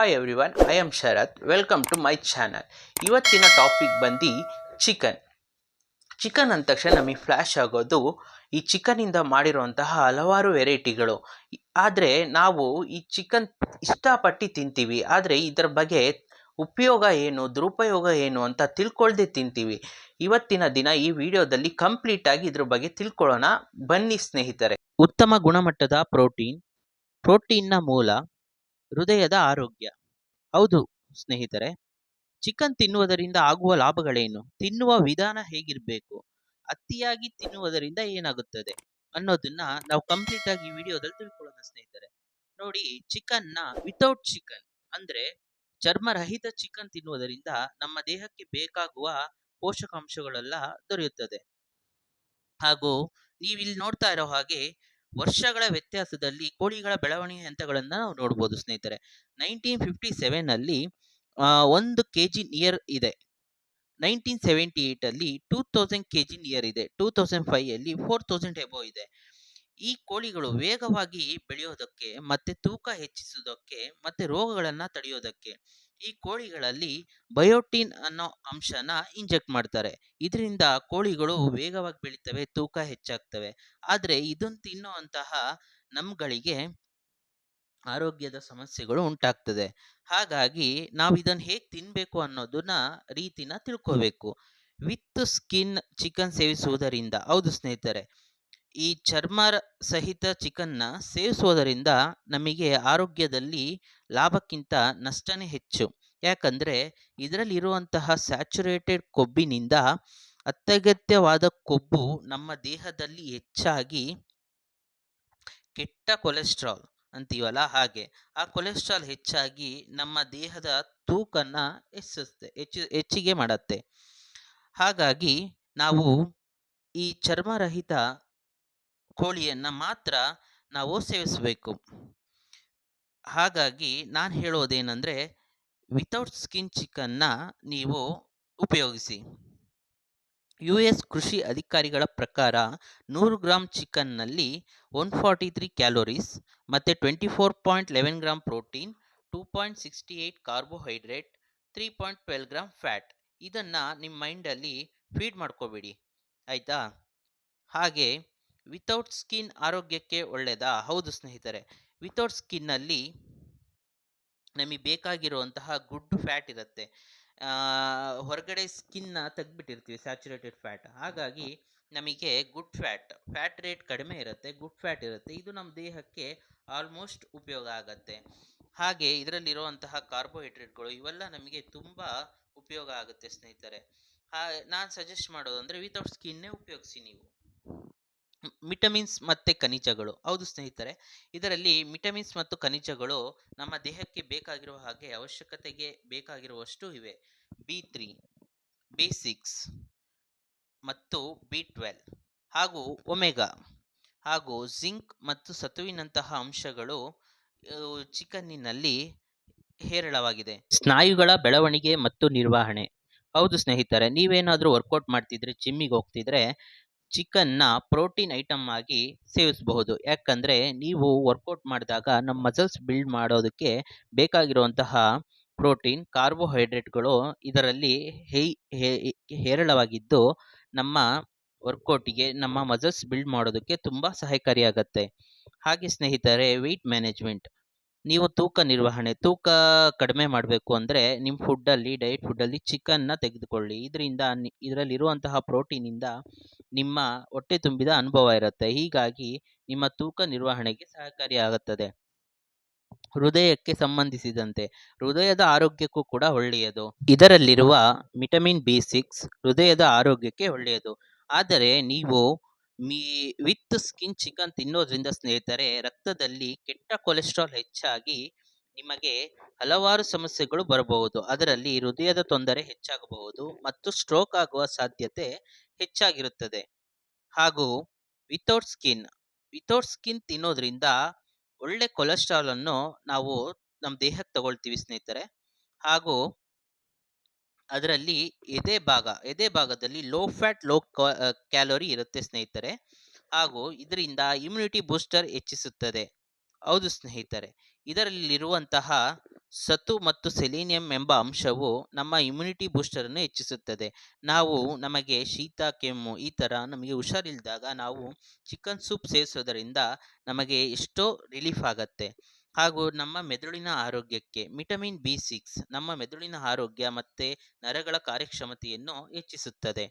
Hi everyone I am Sharath welcome to my channel ಇವತ್ತಿನ topic ಬಂದು chicken chicken ಅಂದ ತಕ್ಷಣ ನಮಗೆ ಫ್ಲ್ಯಾಶ್ ಆಗೋದು ಈ ಚಿಕನಿಂದ ಮಾಡಿರುವಂತಹ ಹಲವಾರು ವೆರೈಟಿಗಳು ಆದರೆ ನಾವು ಈ ಚಿಕನ್ ಇಷ್ಟಪಟ್ಟು ತಿಂತೀವಿ. ಆದರೆ ಇದರ ಬಗ್ಗೆ ಉಪಯೋಗ ಏನು, ದುರುಪಯೋಗ ಏನು ಅಂತ ತಿಳ್ಕೊಳ್ದೆ ತಿಂತೀವಿ. ಇವತ್ತಿನ ದಿನ ಈ ವಿಡಿಯೋದಲ್ಲಿ ಕಂಪ್ಲೀಟಾಗಿ ಇದ್ರ ಬಗ್ಗೆ ತಿಳ್ಕೊಳ್ಳೋಣ. ಬನ್ನಿ ಸ್ನೇಹಿತರೆ. ಉತ್ತಮ ಗುಣಮಟ್ಟದ ಪ್ರೋಟೀನ್ ಪ್ರೋಟೀನ್ನ ಮೂಲ ಹೃದಯದ ಆರೋಗ್ಯ. ಹೌದು ಸ್ನೇಹಿತರೆ, ಚಿಕನ್ ತಿನ್ನುವುದರಿಂದ ಆಗುವ ಲಾಭಗಳೇನು? ತಿನ್ನುವ ವಿಧಾನ ಹೇಗಿರಬೇಕು? ಅತಿಯಾಗಿ ತಿನ್ನುವುದರಿಂದ ಏನಾಗುತ್ತದೆ ಅನ್ನೋದನ್ನ ನಾವು ಕಂಪ್ಲೀಟ್ ಆಗಿ ಈ ವಿಡಿಯೋದಲ್ಲಿ ತಿಳ್ಕೊಳ್ಳೋಣ ಸ್ನೇಹಿತರೆ. ನೋಡಿ ಚಿಕನ್ನ ವಿತೌಟ್ ಚಿಕನ್ ಅಂದ್ರೆ ಚರ್ಮರಹಿತ ಚಿಕನ್ ತಿನ್ನುವುದರಿಂದ ನಮ್ಮ ದೇಹಕ್ಕೆ ಬೇಕಾಗುವ ಪೋಷಕಾಂಶಗಳೆಲ್ಲ ದೊರೆಯುತ್ತದೆ. ಹಾಗೂ ನೀವಿಲ್ಲಿ ನೋಡ್ತಾ ಇರೋ ಹಾಗೆ ವರ್ಷಗಳ ವ್ಯತ್ಯಾಸದಲ್ಲಿ ಕೋಳಿಗಳ ಬೆಳವಣಿಗೆ ಹಂತಗಳನ್ನು ನಾವು ನೋಡ್ಬೋದು ಸ್ನೇಹಿತರೆ. ನೈನ್ಟೀನ್ ಫಿಫ್ಟಿ ಸೆವೆನ್ ಅಲ್ಲಿ ಒಂದು ಕೆ ಜಿ ನಿಯರ್ ಇದೆ. ನೈನ್ಟೀನ್ ಸೆವೆಂಟಿ ಏಟ್ ಅಲ್ಲಿ two thousand K G near ಇದೆ. ಟೂ ತೌಸಂಡ್ ಫೈವ್ ಅಲ್ಲಿ ಫೋರ್ ತೌಸಂಡ್ ಎಬೋ ಇದೆ. ಈ ಕೋಳಿಗಳು ವೇಗವಾಗಿ ಬೆಳೆಯೋದಕ್ಕೆ, ಮತ್ತೆ ತೂಕ ಹೆಚ್ಚಿಸೋದಕ್ಕೆ ಮತ್ತೆ ರೋಗಗಳನ್ನ ತಡೆಯೋದಕ್ಕೆ ಈ ಕೋಳಿಗಳಲ್ಲಿ ಬಯೋಟಿನ್ ಅನ್ನೋ ಅಂಶನ ಇಂಜೆಕ್ಟ್ ಮಾಡ್ತಾರೆ. ಇದರಿಂದ ಕೋಳಿಗಳು ವೇಗವಾಗಿ ಬೆಳಿತವೆ, ತೂಕ ಹೆಚ್ಚಾಗ್ತವೆ. ಆದರೆ ಇದನ್ನು ತಿನ್ನುವಂತಹ ನಮ್ಗಳಿಗೆ ಆರೋಗ್ಯದ ಸಮಸ್ಯೆಗಳು ಉಂಟಾಗ್ತದೆ. ಹಾಗಾಗಿ ನಾವು ಇದನ್ನು ಹೇಗೆ ತಿನ್ನಬೇಕು ಅನ್ನೋದನ್ನ ರೀತಿನ ತಿಳ್ಕೋಬೇಕು. ವಿತ್ ಸ್ಕಿನ್ ಚಿಕನ್ ಸೇವಿಸುವುದರಿಂದ. ಹೌದು ಸ್ನೇಹಿತರೆ. ಈ ಚರ್ಮ ಸಹಿತ ಚಿಕನ್ನ ಸೇವಿಸುವುದರಿಂದ ನಮಗೆ ಆರೋಗ್ಯದಲ್ಲಿ ಲಾಭಕ್ಕಿಂತ ನಷ್ಟನೇ ಹೆಚ್ಚು. ಯಾಕಂದರೆ ಇದರಲ್ಲಿರುವಂತಹ ಸ್ಯಾಚುರೇಟೆಡ್ ಕೊಬ್ಬಿನಿಂದ ಅತ್ಯಗತ್ಯವಾದ ಕೊಬ್ಬು ನಮ್ಮ ದೇಹದಲ್ಲಿ ಹೆಚ್ಚಾಗಿ ಕೆಟ್ಟ ಕೊಲೆಸ್ಟ್ರಾಲ್ ಅಂತೀವಲ್ಲ ಹಾಗೆ, ಆ ಕೊಲೆಸ್ಟ್ರಾಲ್ ಹೆಚ್ಚಾಗಿ ನಮ್ಮ ದೇಹದ ತೂಕನ್ನ ಹೆಚ್ಚಿಸುತ್ತೆ, ಹೆಚ್ಚು, ಹೆಚ್ಚಿಗೆ ಮಾಡುತ್ತೆ. ಹಾಗಾಗಿ ನಾವು ಈ ಚರ್ಮರಹಿತ ಕೋಳಿಯನ್ನ ಮಾತ್ರ ನಾವು ಸೇವಿಸಬೇಕು. ಹಾಗಾಗಿ ನಾನು ಹೇಳೋದೇನೆಂದರೆ ವಿತೌಟ್ ಸ್ಕಿನ್ ಚಿಕನ್ನ ನೀವು ಉಪಯೋಗಿಸಿ. ಯು ಎಸ್ ಕೃಷಿ ಅಧಿಕಾರಿಗಳ ಪ್ರಕಾರ ನೂರು ಗ್ರಾಮ್ ಚಿಕನ್ನಲ್ಲಿ ಒನ್ ಫಾರ್ಟಿ ತ್ರೀ ಕ್ಯಾಲೋರೀಸ್ ಮತ್ತು twenty four point eleven gram protein two point sixty eight carbohydrate three point twelve gram fat ಇದನ್ನು ನಿಮ್ಮ ಮೈಂಡಲ್ಲಿ ಫೀಡ್ ಮಾಡ್ಕೋಬೇಡಿ. ಆಯಿತಾ? ಹಾಗೆ ವಿತೌಟ್ ಸ್ಕಿನ್ ಆರೋಗ್ಯಕ್ಕೆ ಒಳ್ಳೆಯದಾ ಹೌದು ಸ್ನೇಹಿತರೆ ವಿತೌಟ್ ಸ್ಕಿನ್ನಲ್ಲಿ ನಮಗೆ ಬೇಕಾಗಿರುವಂತಹ ಗುಡ್ ಫ್ಯಾಟ್ ಇರುತ್ತೆ. ಹೊರಗಡೆ ಸ್ಕಿನ್ನ ತೆಗ್ದುಬಿಟ್ಟಿರ್ತೀವಿ ಸ್ಯಾಚುರೇಟೆಡ್ ಫ್ಯಾಟ್ ಹಾಗಾಗಿ ನಮಗೆ ಗುಡ್ ಫ್ಯಾಟ್ ಫ್ಯಾಟ್ ರೇಟ್ ಕಡಿಮೆ ಇರುತ್ತೆ ಗುಡ್ ಫ್ಯಾಟ್ ಇರುತ್ತೆ. ಇದು ನಮ್ಮ ದೇಹಕ್ಕೆ ಆಲ್ಮೋಸ್ಟ್ ಉಪಯೋಗ ಆಗುತ್ತೆ. ಹಾಗೆ ಇದರಲ್ಲಿರುವಂತಹ ಕಾರ್ಬೋಹೈಡ್ರೇಟ್ಗಳು ಇವೆಲ್ಲ ನಮಗೆ ತುಂಬ ಉಪಯೋಗ ಆಗುತ್ತೆ ಸ್ನೇಹಿತರೆ. ನಾನು ಸಜೆಸ್ಟ್ ಮಾಡೋದು ಅಂದರೆ ವಿತೌಟ್ ಸ್ಕಿನ್ನೇ ಉಪಯೋಗಿಸಿ ನೀವು. ವಿಟಮಿನ್ಸ್ ಮತ್ತು ಖನಿಜಗಳು. ಹೌದು ಸ್ನೇಹಿತರೆ, ಇದರಲ್ಲಿ ವಿಟಮಿನ್ಸ್ ಮತ್ತು ಖನಿಜಗಳು ನಮ್ಮ ದೇಹಕ್ಕೆ ಬೇಕಾಗಿರುವ ಹಾಗೆ ಅವಶ್ಯಕತೆಗೆ ಬೇಕಾಗಿರುವಷ್ಟು ಇವೆ. ಬಿ ತ್ರೀ, ಬಿ ಸಿಕ್ಸ್ ಮತ್ತು ಬಿ ಟ್ವೆಲ್ ಹಾಗೂ ಒಮೆಗಾ ಹಾಗೂ ಜಿಂಕ್ ಮತ್ತು ಸತುವಿನಂತಹ ಅಂಶಗಳು ಚಿಕನ್ನಿನಲ್ಲಿ ಹೇರಳವಾಗಿದೆ. ಸ್ನಾಯುಗಳ ಬೆಳವಣಿಗೆ ಮತ್ತು ನಿರ್ವಹಣೆ. ಹೌದು ಸ್ನೇಹಿತರೆ, ನೀವೇನಾದರೂ ವರ್ಕೌಟ್ ಮಾಡ್ತಿದ್ರೆ ಜಿಮ್ಮಿಗೆ ಹೋಗ್ತಿದ್ರೆ ಚಿಕನ್ನ ಪ್ರೋಟೀನ್ ಐಟಮ್ ಆಗಿ ಸೇವಿಸಬಹುದು. ಯಾಕಂದರೆ ನೀವು ವರ್ಕೌಟ್ ಮಾಡಿದಾಗ ನಮ್ಮ ಮಸಲ್ಸ್ ಬಿಲ್ಡ್ ಮಾಡೋದಕ್ಕೆ ಬೇಕಾಗಿರುವಂತಹ ಪ್ರೋಟೀನ್, ಕಾರ್ಬೋಹೈಡ್ರೇಟ್ಗಳು ಇದರಲ್ಲಿ ಹೇ ಹೇರಳವಾಗಿದ್ದು ನಮ್ಮ ವರ್ಕೌಟಿಗೆ, ನಮ್ಮ ಮಸಲ್ಸ್ ಬಿಲ್ಡ್ ಮಾಡೋದಕ್ಕೆ ತುಂಬ ಸಹಕಾರಿಯಾಗತ್ತೆ. ಹಾಗೆ ಸ್ನೇಹಿತರೆ, ವೆಯ್ಟ್ ಮ್ಯಾನೇಜ್ಮೆಂಟ್. ನೀವು ತೂಕ ನಿರ್ವಹಣೆ, ತೂಕ ಕಡಿಮೆ ಮಾಡಬೇಕು ಅಂದರೆ ನಿಮ್ಮ ಫುಡ್ಡಲ್ಲಿ ಡಯಟ್ ಫುಡ್ಡಲ್ಲಿ ಚಿಕನ್ನ ತೆಗೆದುಕೊಳ್ಳಿ. ಇದರಿಂದ ಇದರಲ್ಲಿರುವಂತಹ ಪ್ರೋಟೀನಿಂದ ನಿಮ್ಮ ಹೊಟ್ಟೆ ತುಂಬಿದ ಅನುಭವ ಇರುತ್ತೆ. ಹೀಗಾಗಿ ನಿಮ್ಮ ತೂಕ ನಿರ್ವಹಣೆಗೆ ಸಹಕಾರಿಯಾಗುತ್ತದೆ. ಹೃದಯಕ್ಕೆ ಸಂಬಂಧಿಸಿದಂತೆ, ಹೃದಯದ ಆರೋಗ್ಯಕ್ಕೂ ಕೂಡ ಒಳ್ಳೆಯದು. ಇದರಲ್ಲಿರುವ ವಿಟಮಿನ್ ಬಿ ಸಿಕ್ಸ್ ಹೃದಯದ ಆರೋಗ್ಯಕ್ಕೆ ಒಳ್ಳೆಯದು. ಆದರೆ ನೀವು ಮೀ, ವಿತ್ ಸ್ಕಿನ್ ಚಿಕನ್ ತಿನ್ನೋದ್ರಿಂದ ಸ್ನೇಹಿತರೆ, ರಕ್ತದಲ್ಲಿ ಕೆಟ್ಟ ಕೊಲೆಸ್ಟ್ರಾಲ್ ಹೆಚ್ಚಾಗಿ ನಿಮಗೆ ಹಲವಾರು ಸಮಸ್ಯೆಗಳು ಬರಬಹುದು. ಅದರಲ್ಲಿ ಹೃದಯದ ತೊಂದರೆ ಹೆಚ್ಚಾಗಬಹುದು ಮತ್ತು ಸ್ಟ್ರೋಕ್ ಆಗುವ ಸಾಧ್ಯತೆ ಹೆಚ್ಚಾಗಿರುತ್ತದೆ. ಹಾಗೂ ವಿತೌಟ್ ಸ್ಕಿನ್ ವಿತೌಟ್ ಸ್ಕಿನ್ ತಿನ್ನೋದ್ರಿಂದ ಒಳ್ಳೆ ಕೊಲೆಸ್ಟ್ರಾಲ್ ಅನ್ನು ನಾವು ನಮ್ಮ ದೇಹಕ್ಕೆ ತಗೊಳ್ತೀವಿ ಸ್ನೇಹಿತರೆ. ಹಾಗೂ ಅದರಲ್ಲಿ ಎದೆ ಭಾಗ, ಎದೆ ಭಾಗದಲ್ಲಿ ಲೋ ಫ್ಯಾಟ್ ಲೋ ಕ್ಯಾಲೋರಿ ಇರುತ್ತೆ ಸ್ನೇಹಿತರೆ. ಹಾಗೂ ಇದರಿಂದ ಇಮ್ಯುನಿಟಿ ಬೂಸ್ಟರ್ ಹೆಚ್ಚಿಸುತ್ತದೆ. ಹೌದು ಸ್ನೇಹಿತರೆ. ಇದರಲ್ಲಿರುವಂತಹ ಸತು ಮತ್ತು ಸೆಲೀನಿಯಂ ಎಂಬ ಅಂಶವು ನಮ್ಮ ಇಮ್ಯುನಿಟಿ ಬೂಸ್ಟರ್ ಅನ್ನು ಹೆಚ್ಚಿಸುತ್ತದೆ. ನಾವು ನಮಗೆ ಶೀತ, ಕೆಮ್ಮು ಈ ಥರ ನಮಗೆ ಹುಷಾರಿಲ್ದಾಗ ನಾವು ಚಿಕನ್ ಸೂಪ್ ಸೇವಿಸೋದರಿಂದ ನಮಗೆ ಎಷ್ಟೋ ರಿಲೀಫ್ ಆಗತ್ತೆ. ಹಾಗೂ ನಮ್ಮ ಮೆದುಳಿನ ಆರೋಗ್ಯಕ್ಕೆ ವಿಟಮಿನ್ ಬಿ ಸಿಕ್ಸ್ ನಮ್ಮ ಮೆದುಳಿನ ಆರೋಗ್ಯ ಮತ್ತು ನರಗಳ ಕಾರ್ಯಕ್ಷಮತೆಯನ್ನು ಹೆಚ್ಚಿಸುತ್ತದೆ.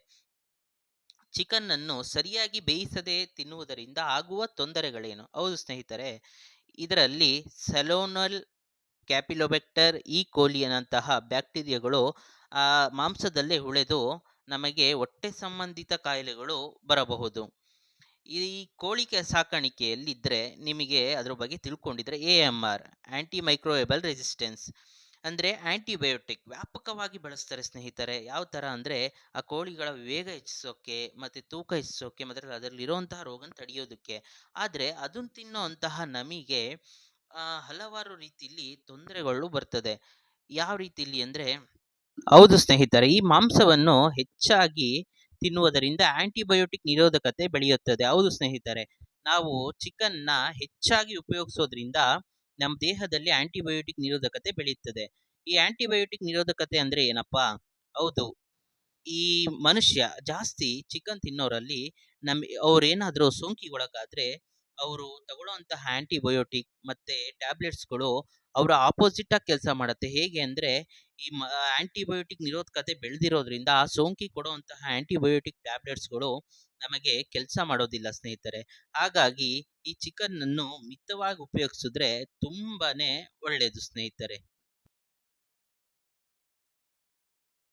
ಚಿಕನ್ ಅನ್ನು ಸರಿಯಾಗಿ ಬೇಯಿಸದೆ ತಿನ್ನುವುದರಿಂದ ಆಗುವ ತೊಂದರೆಗಳೇನು? ಹೌದು ಸ್ನೇಹಿತರೆ, ಇದರಲ್ಲಿ ಸೆಲೋನಲ್ ಕ್ಯಾಪಿಲೋಬೆಕ್ಟರ್ ಈ ಕೋಲಿಯನಂತಹ ಬ್ಯಾಕ್ಟೀರಿಯಾಗಳು ಮಾಂಸದಲ್ಲೇ ಉಳಿದು ನಮಗೆ ಹೊಟ್ಟೆ ಸಂಬಂಧಿತ ಕಾಯಿಲೆಗಳು ಬರಬಹುದು. ಈ ಕೋಳಿಕೆ ಸಾಕಾಣಿಕೆಯಲ್ಲಿದ್ದರೆ ನಿಮಗೆ ಅದ್ರ ಬಗ್ಗೆ ತಿಳ್ಕೊಂಡಿದ್ರೆ A M R anti microbial resistance ಅಂದರೆ ಆ್ಯಂಟಿಬಯೋಟಿಕ್ ವ್ಯಾಪಕವಾಗಿ ಬಳಸ್ತಾರೆ ಸ್ನೇಹಿತರೆ. ಯಾವ ಥರ ಅಂದರೆ ಆ ಕೋಳಿಗಳ ವೇಗ ಹೆಚ್ಚಿಸೋಕ್ಕೆ ಮತ್ತು ತೂಕ ಹೆಚ್ಚಿಸೋಕ್ಕೆ ಮತ್ತು ಅದರಲ್ಲಿರುವಂತಹ ರೋಗನ ತಡೆಯೋದಕ್ಕೆ. ಆದರೆ ಅದನ್ನು ತಿನ್ನೋಂತಹ ನಮಗೆ ಹಲವಾರು ರೀತಿಯಲ್ಲಿ ತೊಂದರೆಗಳು ಬರ್ತದೆ. ಯಾವ ರೀತಿಯಲ್ಲಿ ಅಂದರೆ, ಹೌದು ಸ್ನೇಹಿತರೆ, ಈ ಮಾಂಸವನ್ನು ಹೆಚ್ಚಾಗಿ ತಿನ್ನುವುದರಿಂದ ಆಂಟಿಬಯೋಟಿಕ್ ನಿರೋಧಕತೆ ಬೆಳೆಯುತ್ತದೆ. ಹೌದು ಸ್ನೇಹಿತರೆ, ನಾವು ಚಿಕನ್ನ ಹೆಚ್ಚಾಗಿ ಉಪಯೋಗಿಸೋದ್ರಿಂದ ನಮ್ಮ ದೇಹದಲ್ಲಿ ಆಂಟಿಬಯೋಟಿಕ್ ನಿರೋಧಕತೆ ಬೆಳೆಯುತ್ತದೆ. ಈ ಆಂಟಿಬಯೋಟಿಕ್ ನಿರೋಧಕತೆ ಅಂದ್ರೆ ಏನಪ್ಪಾ? ಹೌದು, ಈ ಮನುಷ್ಯ ಜಾಸ್ತಿ ಚಿಕನ್ ತಿನ್ನೋರಲ್ಲಿ ನಮ್ ಅವ್ರೇನಾದ್ರೂ ಸೋಂಕಿಗೊಳಗಾದ್ರೆ ಅವರು ತಗೊಳ್ಳೋಂತಹ ಆಂಟಿಬಯೋಟಿಕ್ ಮತ್ತೆ ಟ್ಯಾಬ್ಲೆಟ್ಸ್ಗಳು ಅವರ ಆಪೋಸಿಟ್ ಆಗಿ ಕೆಲಸ ಮಾಡುತ್ತೆ. ಹೇಗೆ ಅಂದ್ರೆ ಈ ಆಂಟಿಬಯೋಟಿಕ್ ನಿರೋಧಕತೆ ಬೆಳೆದಿರೋದ್ರಿಂದ ಆ ಸೋಂಕಿ ಕೊಡುವಂತಹ ಆಂಟಿಬಯೋಟಿಕ್ ಟ್ಯಾಬ್ಲೆಟ್ಸ್ಗಳು ನಮಗೆ ಕೆಲಸ ಮಾಡೋದಿಲ್ಲ ಸ್ನೇಹಿತರೆ. ಹಾಗಾಗಿ ಈ ಚಿಕನ್ ಅನ್ನು ಮಿತವಾಗಿ ಉಪಯೋಗಿಸಿದ್ರೆ ತುಂಬಾನೇ ಒಳ್ಳೆಯದು ಸ್ನೇಹಿತರೆ.